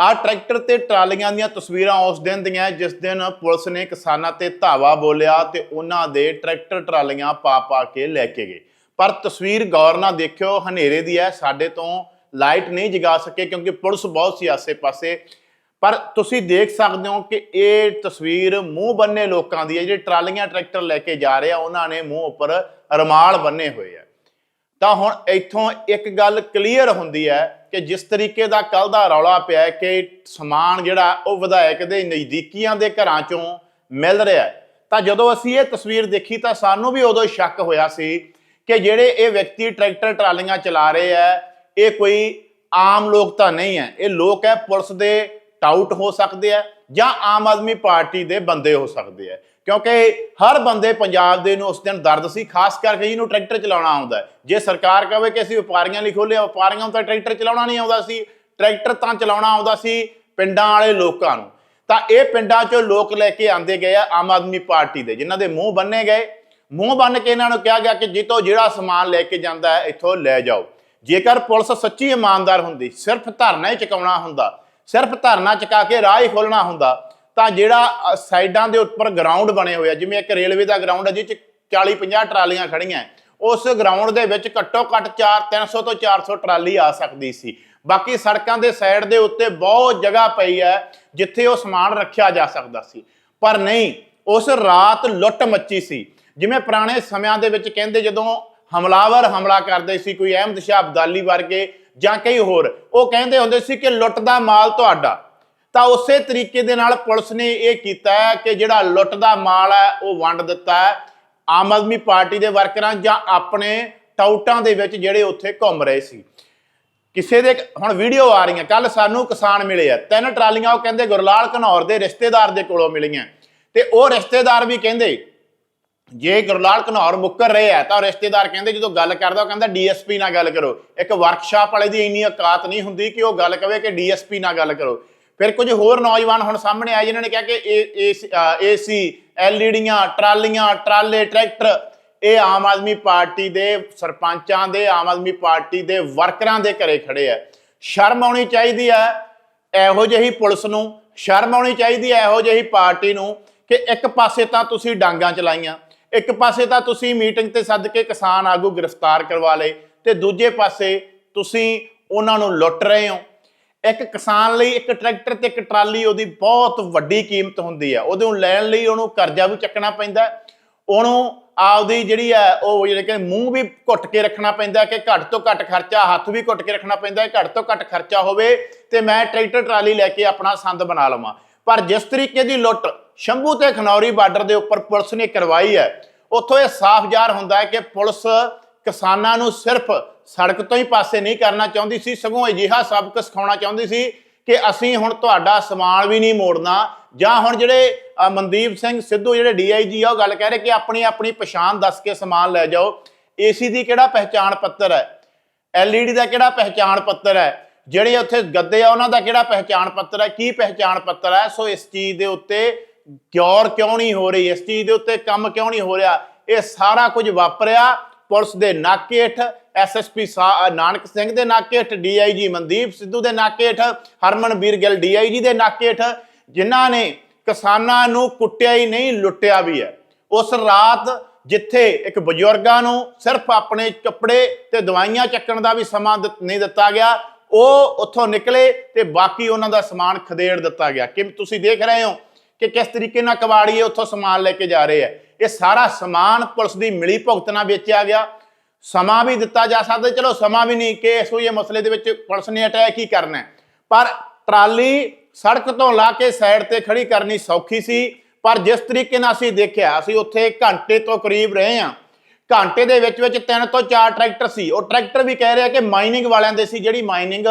ਆ ਟਰੈਕਟਰ ਤੇ ਟਰਾਲੀਆਂ ਦੀਆਂ ਤਸਵੀਰਾਂ ਉਸ ਦਿਨ ਦੀਆਂ ਜਿਸ ਦਿਨ ਪੁਲਿਸ ਨੇ ਕਿਸਾਨਾਂ ਤੇ ਧਾਵਾ ਬੋਲਿਆ ਤੇ ਉਹਨਾਂ ਦੇ ਟਰੈਕਟਰ ਟਰਾਲੀਆਂ ਪਾ ਪਾ ਕੇ ਲੈ ਕੇ ਗਏ। ਪਰ ਤਸਵੀਰ ਗੌਰ ਨਾਲ ਦੇਖਿਓ, ਹਨੇਰੇ ਦੀ ਹੈ, ਸਾਡੇ ਤੋਂ ਲਾਈਟ ਨਹੀਂ ਜਗਾ ਸਕੇ ਕਿਉਂਕਿ ਪੁਲਿਸ ਬਹੁਤ ਸੀ ਆਸੇ-ਪਾਸੇ। ਪਰ ਤੁਸੀਂ ਦੇਖ ਸਕਦੇ ਹੋ ਕਿ ਇਹ ਤਸਵੀਰ ਮੂੰਹ ਬੰਨੇ ਲੋਕਾਂ ਦੀ ਹੈ, ਜਿਹੜੇ ਟਰਾਲੀਆਂ ਟਰੈਕਟਰ ਲੈ ਕੇ ਜਾ ਰਹੇ ਆ, ਉਹਨਾਂ ਨੇ ਮੂੰਹ ਉੱਪਰ ਰਮਾਲ ਬੰਨੇ ਹੋਏ ਆ। ਤਾਂ ਹੁਣ ਇੱਥੋਂ ਇੱਕ ਗੱਲ ਕਲੀਅਰ ਹੁੰਦੀ ਹੈ ਕਿ ਜਿਸ ਤਰੀਕੇ ਦਾ ਕੱਲ ਦਾ ਰੌਲਾ ਪਿਆ ਕਿ ਸਮਾਨ ਜਿਹੜਾ ਉਹ ਵਿਧਾਇਕ ਦੇ ਨਜ਼ਦੀਕੀਆਂ ਦੇ ਘਰਾਂ ਚੋਂ ਮਿਲ ਰਿਹਾ ਤਾਂ ਜਦੋਂ ਅਸੀਂ ਇਹ ਤਸਵੀਰ ਦੇਖੀ ਤਾਂ ਸਾਨੂੰ ਵੀ ਉਦੋਂ ਸ਼ੱਕ ਹੋਇਆ ਸੀ ਕਿ ਜਿਹੜੇ ਇਹ ਵਿਅਕਤੀ ਟਰੈਕਟਰ ਟਰਾਲੀਆਂ ਚਲਾ ਰਹੇ ਆ ਇਹ ਕੋਈ ਆਮ ਲੋਕ ਤਾਂ ਨਹੀਂ ਹੈ। ਇਹ ਲੋਕ ਹੈ ਪੁਲਿਸ ਦੇ ਟਾਊਟ ਹੋ ਸਕਦੇ ਆ ਜਾਂ ਆਮ ਆਦਮੀ ਪਾਰਟੀ ਦੇ ਬੰਦੇ ਹੋ ਸਕਦੇ ਆ। ਕਿਉਂਕਿ ਹਰ ਬੰਦੇ ਪੰਜਾਬ ਦੇ ਨੂੰ ਉਸ ਦਿਨ ਦਰਦ ਸੀ, ਖਾਸ ਕਰਕੇ ਜਿਹਨੂੰ ਟਰੈਕਟਰ ਚਲਾਉਣਾ ਆਉਂਦਾ ਜੇ ਸਰਕਾਰ ਕਹੇ ਕਿ ਅਸੀਂ ਵਪਾਰੀਆਂ ਲਈ ਖੋਲਿਆ ਵਪਾਰੀਆਂ ਨੂੰ ਤਾਂ ਟਰੈਕਟਰ ਚਲਾਉਣਾ ਨਹੀਂ ਆਉਂਦਾ ਸੀ। ਟਰੈਕਟਰ ਤਾਂ ਚਲਾਉਣਾ ਆਉਂਦਾ ਸੀ ਪਿੰਡਾਂ ਵਾਲੇ ਲੋਕਾਂ ਨੂੰ। ਤਾਂ ਇਹ ਪਿੰਡਾਂ 'ਚੋਂ ਲੋਕ ਲੈ ਕੇ ਆਂਦੇ ਗਏ ਆ ਆਮ ਆਦਮੀ ਪਾਰਟੀ ਦੇ, ਜਿਨ੍ਹਾਂ ਦੇ ਮੂੰਹ ਬੰਨੇ ਗਏ। ਮੂੰਹ ਬੰਨ ਕੇ ਇਹਨਾਂ ਨੂੰ ਕਿਹਾ ਗਿਆ ਕਿ ਜਿੱਤੋਂ ਜਿਹੜਾ ਸਮਾਨ ਲੈ ਕੇ ਜਾਂਦਾ ਹੈ, ਇੱਥੋਂ ਲੈ ਜਾਓ। ਜੇਕਰ ਪੁਲਿਸ ਸੱਚੀ ਇਮਾਨਦਾਰ ਹੁੰਦੀ, ਸਿਰਫ ਧਰਨਾ ਹੀ ਚੁਕਾਉਣਾ ਹੁੰਦਾ ਸਿਰਫ ਧਰਨਾ ਚੁਕਾ ਕੇ ਰਾਹ ਹੀ ਖੋਲਣਾ ਹੁੰਦਾ, ਤਾਂ ਜਿਹੜਾ ਸਾਈਡਾਂ ਦੇ ਉੱਪਰ ਗਰਾਊਂਡ ਬਣੇ ਹੋਏ ਆ, ਜਿਵੇਂ ਇੱਕ ਰੇਲਵੇ ਦਾ ਗਰਾਊਂਡ ਹੈ ਜਿਹ ਚ 40 50 ਟਰਾਲੀਆਂ ਖੜੀਆਂ, ਉਸ ਗਰਾਊਂਡ ਦੇ ਵਿੱਚ ਘੱਟੋ ਘੱਟ 4 300 ਤੋਂ 400 ਟਰਾਲੀ ਆ ਸਕਦੀ ਸੀ। ਬਾਕੀ ਸੜਕਾਂ ਦੇ ਸਾਈਡ ਦੇ ਉੱਤੇ ਬਹੁਤ ਜਗ੍ਹਾ ਪਈ ਹੈ, ਜਿੱਥੇ ਉਹ ਸਮਾਨ ਰੱਖਿਆ ਜਾ ਸਕਦਾ ਸੀ। ਪਰ ਨਹੀਂ, ਉਸ ਰਾਤ ਲੁੱਟ ਮੱਚੀ ਸੀ। ਜਿਵੇਂ ਪੁਰਾਣੇ ਸਮਿਆਂ ਦੇ ਵਿੱਚ ਕਹਿੰਦੇ ਜਦੋਂ ਹਮਲਾਵਰ ਹਮਲਾ ਕਰਦੇ ਸੀ, ਕੋਈ ਅਹਿਮਦ ਸ਼ਾਹ ਅਬਦਾਲੀ ਵਰਗੇ ਜਾਂ ਕਈ ਹੋਰ, ਉਹ ਕਹਿੰਦੇ ਹੁੰਦੇ ਸੀ ਕਿ ਲੁੱਟ ਦਾ ਮਾਲ ਤੁਹਾਡਾ। ਤਾਂ ਉਸੇ ਤਰੀਕੇ ਦੇ ਨਾਲ ਪੁਲਿਸ ਨੇ ਇਹ ਕੀਤਾ ਹੈ ਕਿ ਜਿਹੜਾ ਲੁੱਟ ਦਾ ਮਾਲ ਹੈ, ਉਹ ਵੰਡ ਦਿੱਤਾ ਹੈ। ਆਮ ਆਦਮੀ ਪਾਰਟੀ ਦੇ ਵਰਕਰਾਂ ਜਾਂ ਆਪਣੇ ਟਾਊਟਾਂ ਦੇ ਵਿੱਚ ਜਿਹੜੇ ਉੱਥੇ ਘੁੰਮ ਰਹੇ ਸੀ। ਕਿਸੇ ਦੇ ਹੁਣ ਵੀਡੀਓ ਆ ਰਹੀਆਂ। ਕੱਲ ਸਾਨੂੰ ਕਿਸਾਨ ਮਿਲੇ ਆ। ਤਿੰਨ ਟਰਾਲੀਆਂ, ਉਹ ਕਹਿੰਦੇ ਗੁਰਲਾਲ ਘਨੌਰ ਦੇ ਰਿਸ਼ਤੇਦਾਰ ਦੇ ਕੋਲੋਂ ਮਿਲੀਆਂ। ਤੇ ਉਹ ਰਿਸ਼ਤੇਦਾਰ ਵੀ ਕਹਿੰਦੇ ਜੇ ਗੁਰਲਾਲ ਘਨੌਰ ਮੁੱਕਰ ਰਹੇ ਆ, ਤਾਂ ਉਹ ਰਿਸ਼ਤੇਦਾਰ ਕਹਿੰਦੇ ਜਦੋਂ ਗੱਲ ਕਰਦਾ, ਉਹ ਕਹਿੰਦਾ ਡੀਐਸਪੀ ਨਾਲ ਗੱਲ ਕਰੋ। ਇੱਕ ਵਰਕਸ਼ਾਪ ਵਾਲੇ ਦੀ ਇੰਨੀ ਔਕਾਤ ਨਹੀਂ ਹੁੰਦੀ ਕਿ ਉਹ ਗੱਲ ਕਵੇ ਕਿ ਡੀਐਸਪੀ ਨਾਲ ਗੱਲ ਕਰੋ। ਫਿਰ ਕੁਝ ਹੋਰ ਨੌਜਵਾਨ ਹੁਣ ਸਾਹਮਣੇ ਆਏ, ਜਿਨ੍ਹਾਂ ਨੇ ਕਿਹਾ ਕਿ ਇਹ ਏਸੀ ਐਲਈਡੀਆਂ ਟਰਾਲੀਆਂ, ਟਰਾਲੇ, ਟਰੈਕਟਰ, ਇਹ ਆਮ ਆਦਮੀ ਪਾਰਟੀ ਦੇ ਸਰਪੰਚਾਂ ਦੇ, ਆਮ ਆਦਮੀ ਪਾਰਟੀ ਦੇ ਵਰਕਰਾਂ ਦੇ ਘਰੇ ਖੜੇ ਆ। ਸ਼ਰਮ ਆਉਣੀ ਚਾਹੀਦੀ ਹੈ ਇਹੋ ਜਿਹੀ ਪੁਲਿਸ ਨੂੰ, ਸ਼ਰਮ ਆਉਣੀ ਚਾਹੀਦੀ ਹੈ ਇਹੋ ਜਿਹੀ ਪਾਰਟੀ ਨੂੰ ਕਿ ਇੱਕ ਪਾਸੇ ਤਾਂ ਤੁਸੀਂ ਡਾਂਗਾ ਚਲਾਈਆਂ ਇੱਕ ਪਾਸੇ ਤਾਂ ਤੁਸੀਂ ਮੀਟਿੰਗ ਤੇ ਸੱਦ ਕੇ ਕਿਸਾਨ ਆਗੂ ਗ੍ਰਿਫਤਾਰ ਕਰਵਾ ਲਏ ਤੇ ਦੂਜੇ ਪਾਸੇ ਤੁਸੀਂ ਉਹਨਾਂ ਨੂੰ ਲੁੱਟ ਰਹੇ ਹੋ। ਇੱਕ ਕਿਸਾਨ ਲਈ ਇੱਕ ਟਰੈਕਟਰ ਤੇ ਇੱਕ ਟਰਾਲੀ ਉਹਦੀ ਬਹੁਤ ਵੱਡੀ ਕੀਮਤ ਹੁੰਦੀ ਹੈ ਉਹਦੇ ਨੂੰ ਲੈਣ ਲਈ ਉਹਨੂੰ ਕਰਜ਼ਾ ਵੀ ਚੱਕਣਾ ਪੈਂਦਾ। ਉਹਨੂੰ ਆਪਦੀ ਜਿਹੜੀ ਹੈ ਉਹ ਜਿਹੜੇ ਕਿ ਮੂੰਹ ਵੀ ਘੁੱਟ ਕੇ ਰੱਖਣਾ ਪੈਂਦਾ ਕਿ ਘੱਟ ਤੋਂ ਘੱਟ ਖਰਚਾ, ਹੱਥ ਵੀ ਘੁੱਟ ਕੇ ਰੱਖਣਾ ਪੈਂਦਾ ਹੈ ਘੱਟ ਤੋਂ ਘੱਟ ਖਰਚਾ ਹੋਵੇ ਤੇ ਮੈਂ ਟਰੈਕਟਰ ਟਰਾਲੀ ਲੈ ਕੇ ਆਪਣਾ ਸੰਦ ਬਣਾ ਲਵਾਂ। ਪਰ ਜਿਸ ਤਰੀਕੇ ਦੀ ਲੁੱਟ ਸ਼ੰਭੂ ਤੇ ਖਨੌਰੀ ਬਾਰਡਰ ਦੇ ਉੱਪਰ ਪੁਲਿਸ ਨੇ ਕਰਵਾਈ ਹੈ, ਉੱਥੋਂ ਇਹ ਸਾਫ਼ ਜ਼ਾਹਰ ਹੁੰਦਾ ਹੈ ਕਿ ਪੁਲਿਸ ਕਿਸਾਨਾਂ ਨੂੰ ਸਿਰਫ ਸੜਕ ਤੋਂ ਹੀ ਪਾਸੇ ਨਹੀਂ ਕਰਨਾ ਚਾਹੁੰਦੀ ਸੀ, ਸਗੋਂ ਅਜਿਹਾ ਸਬਕ ਸਿਖਾਉਣਾ ਚਾਹੁੰਦੀ ਸੀ ਕਿ ਅਸੀਂ ਹੁਣ ਤੁਹਾਡਾ ਸਮਾਨ ਵੀ ਨਹੀਂ ਮੋੜਨਾ, ਜਾਂ ਹੁਣ ਜਿਹੜੇ ਮਨਦੀਪ ਸਿੰਘ ਸਿੱਧੂ ਜਿਹੜੇ ਡੀਆਈਜੀ ਆ, ਉਹ ਗੱਲ ਕਹਿ ਰਹੇ ਕਿ ਆਪਣੀ ਆਪਣੀ ਪਛਾਣ ਦੱਸ ਕੇ ਸਮਾਨ ਲੈ ਜਾਓ। ਏਸੀ ਦੀ ਕਿਹੜਾ ਪਹਿਚਾਣ ਪੱਤਰ ਹੈ? ਐਲਈਡੀ ਦਾ ਕਿਹੜਾ ਪਹਿਚਾਣ ਪੱਤਰ ਹੈ? ਜਿਹੜੇ ਉੱਥੇ ਗੱਦੇ ਆ, ਉਹਨਾਂ ਦਾ ਕਿਹੜਾ ਪਹਿਚਾਣ ਪੱਤਰ ਹੈ? ਕੀ ਪਹਿਚਾਣ ਪੱਤਰ ਹੈ? ਸੋ ਇਸ ਚੀਜ਼ ਦੇ ਉੱਤੇ ਗੌਰ ਕਿਉਂ ਨਹੀਂ ਹੋ ਰਹੀ? ਇਸ ਚੀਜ਼ ਦੇ ਉੱਤੇ ਕੰਮ ਕਿਉਂ ਨਹੀਂ ਹੋ ਰਿਹਾ? ਇਹ ਸਾਰਾ ਕੁਝ ਵਾਪਰਿਆ ਪੁਲਿਸ ਦੇ ਨਾਕੇ ਹੇਠ। ਐਸਐਸਪੀ ਨਾਨਕ ਸਿੰਘ ਦੇ ਨਾਕੇ ਹੇਠ ਡੀਆਈਜੀ ਮਨਦੀਪ ਸਿੱਧੂ ਦੇ ਨਾਕੇ ਹੇਠ ਹਰਮਨਵੀਰ ਗਿੱਲ ਡੀਆਈਜੀ ਦੇ ਨਾਕੇ ਹੇਠ, ਜਿਨ੍ਹਾਂ ਨੇ ਕਿਸਾਨਾਂ ਨੂੰ ਕੁੱਟਿਆ ਹੀ ਨਹੀਂ, ਲੁੱਟਿਆ ਵੀ ਹੈ। ਉਸ ਰਾਤ ਜਿੱਥੇ ਇੱਕ ਬਜ਼ੁਰਗਾਂ ਨੂੰ ਸਿਰਫ ਆਪਣੇ ਕੱਪੜੇ ਤੇ ਦਵਾਈਆਂ ਚੱਕਣ ਦਾ ਵੀ ਸਮਾਂ ਦਿੱਤ- ਨਹੀਂ ਦਿੱਤਾ ਗਿਆ ਉਹ ਉੱਥੋਂ ਨਿਕਲੇ ਤੇ ਬਾਕੀ ਉਹਨਾਂ ਦਾ ਸਮਾਨ ਖਦੇੜ ਦਿੱਤਾ ਗਿਆ। ਕਿ ਤੁਸੀਂ ਦੇਖ ਰਹੇ ਹੋ ਕਿ ਕਿਸ ਤਰੀਕੇ ਨਾਲ ਕਬਾੜੀਏ ਉੱਥੋਂ ਸਮਾਨ ਲੈ ਕੇ ਜਾ ਰਹੇ ਆ। ਇਹ ਸਾਰਾ ਸਮਾਨ ਪੁਲਿਸ ਦੀ ਮਿਲੀ ਭੁਗਤ ਨਾਲ ਵੇਚਿਆ ਗਿਆ। ਸਮਾਂ ਵੀ ਦਿੱਤਾ ਜਾ ਸਕਦਾ। ਚਲੋ ਸਮਾਂ ਵੀ ਨਹੀਂ ਕਿ ਇਸ ਹੋਈ ਮਸਲੇ ਦੇ ਵਿੱਚ, ਪੁਲਿਸ ਨੇ ਅਟੈਕ ਹੀ ਕਰਨਾ ਪਰ ਟਰਾਲੀ ਸੜਕ ਤੋਂ ਲਾ ਕੇ ਸਾਈਡ ਤੇ ਖੜੀ ਕਰਨੀ ਸੌਖੀ ਸੀ। ਪਰ ਜਿਸ ਤਰੀਕੇ ਨਾਲ ਅਸੀਂ ਦੇਖਿਆ, ਅਸੀਂ ਉੱਥੇ ਘੰਟੇ ਤੋਂ ਕਰੀਬ ਰਹੇ ਹਾਂ। ਘੰਟੇ ਦੇ ਵਿੱਚ ਵਿੱਚ ਤਿੰਨ ਤੋਂ ਚਾਰ ਟਰੈਕਟਰ ਸੀ। ਉਹ ਟਰੈਕਟਰ ਵੀ ਕਹਿ ਰਿਹਾ ਕਿ ਮਾਈਨਿੰਗ ਵਾਲਿਆਂ ਦੇ ਸੀ, ਜਿਹੜੀ ਮਾਈਨਿੰਗ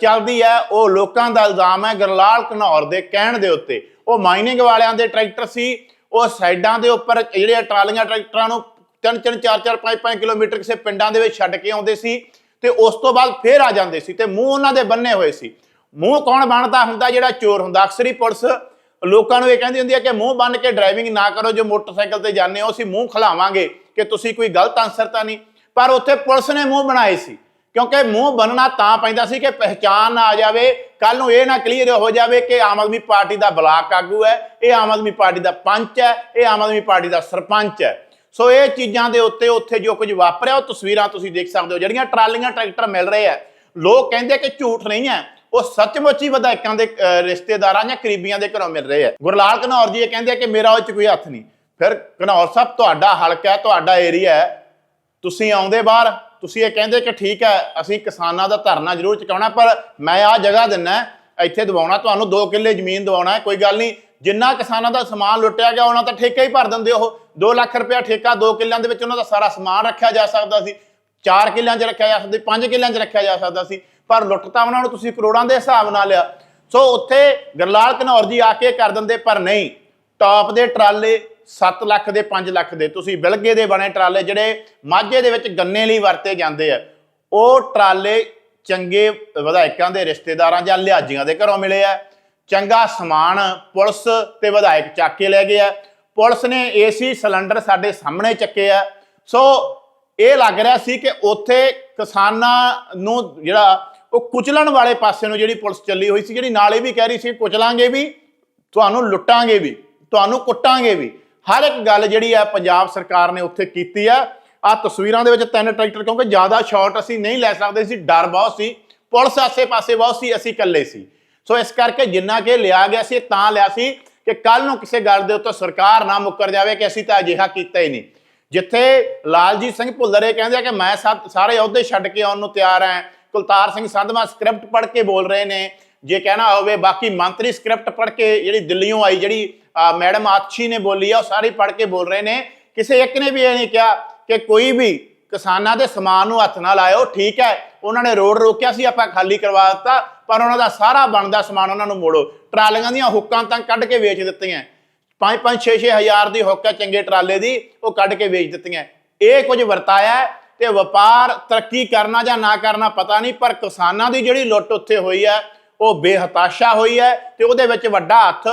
ਚੱਲਦੀ ਹੈ, ਉਹ ਲੋਕਾਂ ਦਾ ਇਲਜ਼ਾਮ ਹੈ ਗਰਲਾਲ ਘਨੌਰ ਦੇ ਕਹਿਣ ਦੇ ਉੱਤੇ। ਉਹ ਮਾਈਨਿੰਗ ਵਾਲਿਆਂ ਦੇ ਟਰੈਕਟਰ ਸੀ, ਉਹ ਸਾਈਡਾਂ ਦੇ ਉੱਪਰ ਜਿਹੜੇ ਟਰਾਲੀਆਂ ਟਰੈਕਟਰਾਂ ਨੂੰ ਤਿੰਨ ਤਿੰਨ, ਚਾਰ ਚਾਰ, ਪੰਜ ਪੰਜ ਕਿਲੋਮੀਟਰ ਕਿਸੇ ਪਿੰਡਾਂ ਦੇ ਵਿੱਚ ਛੱਡ ਕੇ ਆਉਂਦੇ ਸੀ ਤੇ ਉਸ ਤੋਂ ਬਾਅਦ ਫੇਰ ਆ ਜਾਂਦੇ ਸੀ ਤੇ ਮੂੰਹ ਉਹਨਾਂ ਦੇ ਬੰਨੇ ਹੋਏ ਸੀ। ਮੂੰਹ ਕੌਣ ਬਣਦਾ ਹੁੰਦਾ, ਜਿਹੜਾ ਚੋਰ ਹੁੰਦਾ? ਅਕਸਰ ਹੀ ਪੁਲਿਸ ਲੋਕਾਂ ਨੂੰ ਇਹ ਕਹਿੰਦੀ ਹੁੰਦੀ ਹੈ ਕਿ ਮੂੰਹ ਬੰਨ ਕੇ ਡਰਾਈਵਿੰਗ ਨਾ ਕਰੋ, ਜੋ ਮੋਟਰਸਾਈਕਲ ਤੇ ਜਾਂਦੇ ਹੋ, ਅਸੀਂ ਮੂੰਹ ਖਲਾਵਾਂਗੇ ਕਿ ਤੁਸੀਂ ਕੋਈ ਗਲਤ ਆਨਸਰ ਤਾਂ ਨਹੀਂ। ਪਰ ਉੱਥੇ ਪੁਲਿਸ ਨੇ ਮੂੰਹ ਬਣਾਏ ਸੀ, ਕਿਉਂਕਿ ਮੂੰਹ ਬੰਨਣਾ ਤਾਂ ਪੈਂਦਾ ਸੀ ਕਿ ਪਹਿਚਾਨ ਨਾ ਆ ਜਾਵੇ ਕੱਲ ਨੂੰ ਇਹ ਨਾ ਕਲੀਅਰ ਹੋ ਜਾਵੇ ਕਿ ਆਮ ਆਦਮੀ ਪਾਰਟੀ ਦਾ ਬਲਾਕ ਆਗੂ ਹੈ, ਇਹ ਆਮ ਆਦਮੀ ਪਾਰਟੀ ਦਾ ਪੰਚ ਹੈ, ਇਹ ਆਮ ਆਦਮੀ ਪਾਰਟੀ ਦਾ ਸਰਪੰਚ ਹੈ। ਸੋ ਇਹ ਚੀਜ਼ਾਂ ਦੇ ਉੱਤੇ ਉੱਥੇ ਜੋ ਕੁਝ ਵਾਪਰਿਆ, ਉਹ ਤਸਵੀਰਾਂ ਤੁਸੀਂ ਦੇਖ ਸਕਦੇ ਹੋ, ਜਿਹੜੀਆਂ ਟਰਾਲੀਆਂ ਟਰੈਕਟਰ ਮਿਲ ਰਹੇ ਆ ਲੋਕ ਕਹਿੰਦੇ ਕਿ ਝੂਠ ਨਹੀਂ ਹੈ ਉਹ ਸੱਚਮੁੱਚ ਹੀ ਵਿਧਾਇਕਾਂ ਦੇ ਰਿਸ਼ਤੇਦਾਰਾਂ ਜਾਂ ਕਰੀਬੀਆਂ ਦੇ ਘਰੋਂ ਮਿਲ ਰਹੇ ਆ। ਗੁਰਲਾਲ ਘਨੌਰ ਜੀ ਇਹ ਕਹਿੰਦੇ ਆ ਕਿ ਮੇਰਾ ਉਹ ਚ ਕੋਈ ਹੱਥ ਨਹੀਂ। ਫਿਰ ਘਨੌਰ ਸਾਹਿਬ, ਤੁਹਾਡਾ ਹਲਕਾ ਹੈ, ਤੁਹਾਡਾ ਏਰੀਆ ਹੈ। ਤੁਸੀਂ ਆਉਂਦੇ ਬਾਹਰ, ਤੁਸੀਂ ਇਹ ਕਹਿੰਦੇ ਕਿ ਠੀਕ ਹੈ, ਅਸੀਂ ਕਿਸਾਨਾਂ ਦਾ ਧਰਨਾ ਜ਼ਰੂਰ ਚੁਕਾਉਣਾ, ਪਰ ਮੈਂ ਆ ਜਗ੍ਹਾ ਦਿੰਨਾ ਇੱਥੇ ਦਵਾਉਣਾ, ਤੁਹਾਨੂੰ 2 ਕਿੱਲੇ ਜ਼ਮੀਨ ਦਵਾਉਣਾ ਕੋਈ ਗੱਲ ਨਹੀਂ। ਜਿੰਨਾ ਕਿਸਾਨਾਂ ਦਾ ਸਮਾਨ ਲੁੱਟਿਆ ਗਿਆ, ਉਹਨਾਂ ਦਾ ਠੇਕਾ ਹੀ ਭਰ ਦਿੰਦੇ ਉਹ। 2 ਲੱਖ ਰੁਪਇਆ ਠੇਕਾ 2 ਕਿੱਲਿਆਂ ਦੇ ਵਿੱਚ ਉਹਨਾਂ ਦਾ ਸਾਰਾ ਸਮਾਨ ਰੱਖਿਆ ਜਾ ਸਕਦਾ ਸੀ। 4 ਕਿੱਲਿਆਂ 'ਚ ਰੱਖਿਆ ਜਾ ਸਕਦਾ ਸੀ 5 ਕਿੱਲਿਆਂ 'ਚ ਰੱਖਿਆ ਜਾ ਸਕਦਾ ਸੀ। ਪਰ ਲੁੱਟ ਤਾਂ ਉਹਨਾਂ ਨੂੰ ਤੁਸੀਂ ਕਰੋੜਾਂ ਦੇ ਹਿਸਾਬ ਨਾਲ ਲਿਆ। ਸੋ ਉੱਥੇ ਗਰਲਾਲ ਘਨੌਰ ਜੀ ਆ ਕੇ ਕਰ ਦਿੰਦੇ, ਪਰ ਨਹੀਂ। ਟਾਪ ਦੇ ਟਰਾਲੇ 7 ਲੱਖ ਦੇ 5 ਲੱਖ ਦੇ। ਤੁਸੀਂ ਬਿਲਗੇ ਦੇ ਬਣੇ ਟਰਾਲੇ ਜਿਹੜੇ ਮਾਝੇ ਦੇ ਵਿੱਚ ਗੰਨੇ ਲਈ ਵਰਤੇ ਜਾਂਦੇ ਆ, ਉਹ ਟਰਾਲੇ ਚੰਗੇ ਵਿਧਾਇਕਾਂ ਦੇ, ਰਿਸ਼ਤੇਦਾਰਾਂ ਜਾਂ ਲਿਹਾਜ਼ੀਆਂ ਦੇ ਘਰੋਂ ਮਿਲੇ ਆ। ਚੰਗਾ ਸਮਾਨ, ਪੁਲਿਸ ਤੇ ਵਿਧਾਇਕ ਚੱਕ ਕੇ ਲੈ ਗਏ ਆ। ਪੁਲਿਸ ਨੇ ਏਸੀ ਸਿਲੰਡਰ ਸਾਡੇ ਸਾਹਮਣੇ ਚੱਕੇ ਆ। ਸੋ ਇਹ ਲੱਗ ਰਿਹਾ ਸੀ ਕਿ ਉੱਥੇ ਕਿਸਾਨਾਂ ਨੂੰ ਜਿਹੜਾ ਉਹ ਕੁਚਲਣ ਵਾਲੇ ਪਾਸੇ ਨੂੰ ਜਿਹੜੀ ਪੁਲਿਸ ਚੱਲੀ ਹੋਈ ਸੀ, ਜਿਹੜੀ ਨਾਲੇ ਵੀ ਕਹਿ ਰਹੀ ਸੀ ਕੁਚਲਾਂਗੇ ਵੀ, ਤੁਹਾਨੂੰ ਲੁੱਟਾਂਗੇ ਵੀ, ਤੁਹਾਨੂੰ ਕੁੱਟਾਂਗੇ ਵੀ। ਹਰ ਇੱਕ ਗੱਲ ਜਿਹੜੀ ਹੈ ਪੰਜਾਬ ਸਰਕਾਰ ਨੇ ਉੱਥੇ ਕੀਤੀ ਆ। ਆ ਤਸਵੀਰਾਂ ਦੇ ਵਿੱਚ ਤਿੰਨ ਟਰੈਕਟਰ, ਕਿਉਂਕਿ ਜ਼ਿਆਦਾ ਸ਼ਾਟ ਅਸੀਂ ਨਹੀਂ ਲੈ ਸਕਦੇ ਸੀ, ਡਰ ਬਹੁਤ ਸੀ। ਪੁਲਿਸ ਆਸੇ-ਪਾਸੇ ਬਹੁਤ ਸੀ, ਅਸੀਂ ਇਕੱਲੇ ਸੀ। ਸੋ ਇਸ ਕਰਕੇ ਜਿੰਨਾ ਕਿ ਲਿਆ ਗਿਆ ਸੀ ਤਾਂ ਲਿਆ ਸੀ ਕਿ ਕੱਲ ਨੂੰ ਕਿਸੇ ਗੱਲ ਦੇ ਉੱਤੇ ਸਰਕਾਰ ਨਾ ਮੁੱਕਰ ਜਾਵੇ ਕਿ ਅਸੀਂ ਤਾਂ ਅਜਿਹਾ ਕੀਤਾ ਹੀ ਨਹੀਂ। ਜਿੱਥੇ ਲਾਲਜੀਤ ਸਿੰਘ ਭੁੱਲਰ ਇਹ ਕਹਿੰਦੇ ਆ ਕਿ ਮੈਂ ਸਾ- ਸਾਰੇ ਅਹੁਦੇ ਛੱਡ ਕੇ ਆਉਣ ਨੂੰ ਤਿਆਰ ਹਾਂ ਕੁਲਤਾਰ ਸਿੰਘ ਸੰਧਵਾ ਸਕ੍ਰਿਪਟ ਪੜ੍ਹ ਕੇ ਬੋਲ ਰਹੇ ਨੇ। ਜੇ ਕਹਿਣਾ ਹੋਵੇ, ਬਾਕੀ ਮੰਤਰੀ ਸਕ੍ਰਿਪਟ ਪੜ੍ਹ ਕੇ ਜਿਹੜੀ ਦਿੱਲੀੋਂ ਆਈ, ਜਿਹੜੀ ਮੈਡਮ ਆਤਸ਼ੀ ਨੇ ਬੋਲੀ ਆ, ਉਹ ਸਾਰੀ ਪੜ੍ਹ ਕੇ ਬੋਲ ਰਹੇ ਨੇ। ਕਿਸੇ ਇੱਕ ਨੇ ਵੀ ਇਹ ਨਹੀਂ ਕਿਹਾ ਕਿ ਕੋਈ ਵੀ ਕਿਸਾਨਾਂ ਦੇ ਸਮਾਨ ਨੂੰ ਹੱਥ ਨਾਲ ਲਾਇਓ, ਠੀਕ ਹੈ, ਉਹਨਾਂ ਨੇ ਰੋਡ ਰੋਕਿਆ ਸੀ, ਆਪਾਂ ਖਾਲੀ ਕਰਵਾ ਦਿੱਤਾ, ਪਰ ਉਹਨਾਂ ਦਾ ਸਾਰਾ ਬਣਦਾ ਸਮਾਨ ਉਹਨਾਂ ਨੂੰ ਮੋੜੋ। ਟਰਾਲੀਆਂ ਦੀਆਂ ਹੁੱਕਾਂ ਤਾਂ ਕੱਢ ਕੇ ਵੇਚ ਦਿੱਤੀਆਂ। 5-5 6-6 ਹਜ਼ਾਰ ਦੀ ਹੁੱਕ ਹੈ ਚੰਗੇ ਟਰਾਲੇ ਦੀ, ਉਹ ਕੱਢ ਕੇ ਵੇਚ ਦਿੱਤੀਆਂ। ਇਹ ਕੁਝ ਵਰਤਾਇਆ ਤੇ ਵਪਾਰ ਤਰੱਕੀ ਕਰਨਾ ਜਾਂ ਨਾ ਕਰਨਾ ਪਤਾ ਨਹੀਂ, ਪਰ ਕਿਸਾਨਾਂ ਦੀ ਜਿਹੜੀ ਲੁੱਟ ਉੱਥੇ ਹੋਈ ਹੈ, ਉਹ ਬੇਹਤਾਸ਼ਾ ਹੋਈ ਹੈ ਤੇ ਉਹਦੇ ਵਿੱਚ ਵੱਡਾ ਹੱਥ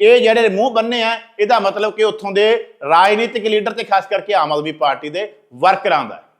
ਇਹ ਜਿਹੜੇ ਮੂੰਹ ਬੰਨੇ ਆ, ਇਹਦਾ ਮਤਲਬ ਕਿ ਉੱਥੋਂ ਦੇ ਰਾਜਨੀਤਿਕ ਲੀਡਰ ਤੇ ਖਾਸ ਕਰਕੇ ਆਮ ਆਦਮੀ ਪਾਰਟੀ ਦੇ ਵਰਕਰਾਂ ਦਾ